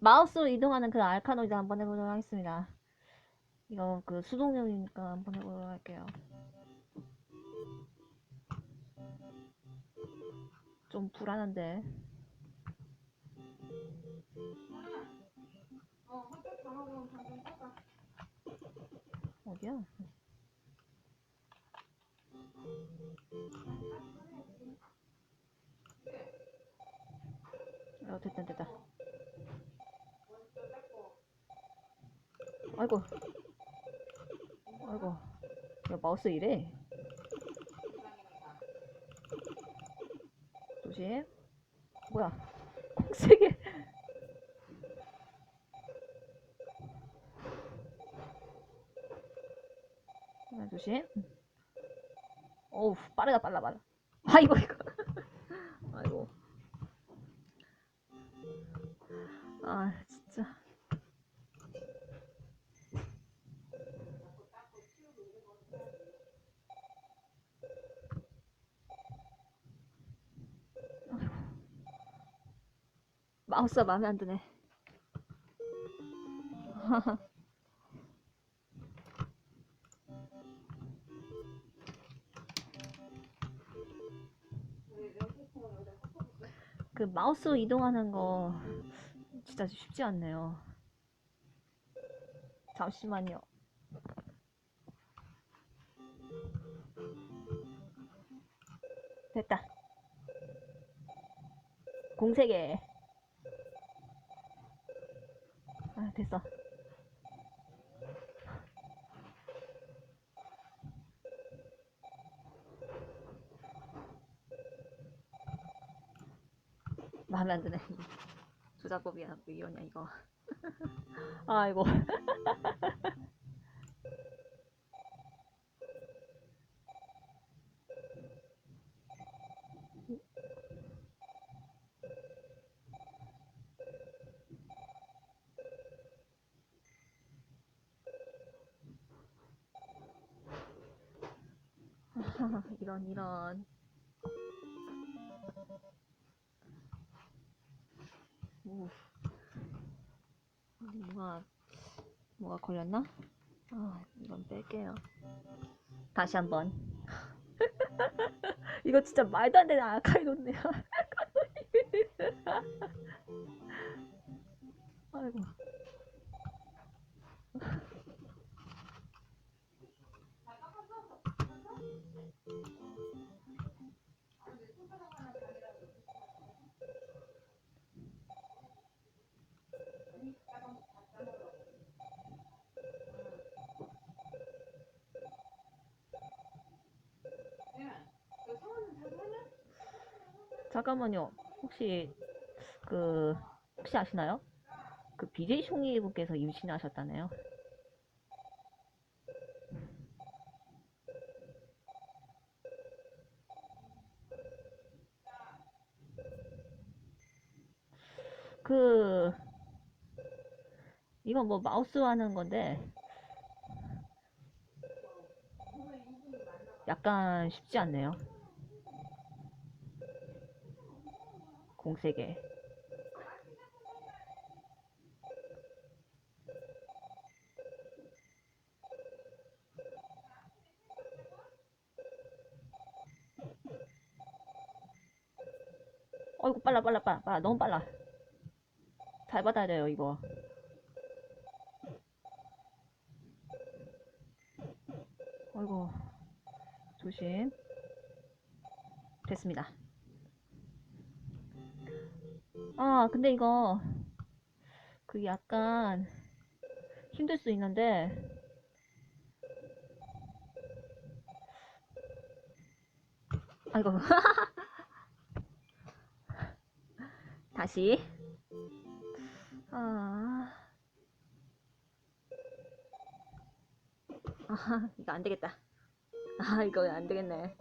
마우스로 이동하는 그 알카노이드 한번 해보도록 하겠습니다. 이거 그 수동용이니까 한번 해보도록 할게요. 좀 불안한데. 어디야? 어, 됐다, 됐다. 아이고. 아이고. 야, 마우스 이래. 조심. 뭐야. 세 개. 하나, 조심. 어우, 빠르다, 빨라, 빨라. 아이고, 이거. 아이고. 아, 진짜. 마우스가 마음에 안 드네. 그 마우스 이동하는 거 진짜 쉽지 않네요. 잠시만요. 됐다. 공세개. 아, 됐어. 마음에 안 드네. 조작법이야, 뭐 이거냐, 이거. 아이고. 이런, 이런. 오. 뭐가, 뭐가 걸렸나? 아, 이건 뺄게요. 다시 한 번. 이거 진짜 말도 안 되는 아카이도네요. 아이고. 잠깐만요. 혹시 그 혹시 아시나요? 그 BJ 송이 분께서 임신하셨다네요. 그 이건 뭐 마우스 하는 건데 약간 쉽지 않네요. 공세개. 어이구 빨라 빨라 빨라 빨라. 너무 빨라. 잘 받아야 돼요 이거. 어이구. 조심. 됐습니다 아, 근데 이거 그 약간 힘들 수 있는데. 아이고. 다시. 아, 아 이거 안 되겠다. 아 이거 안 되겠네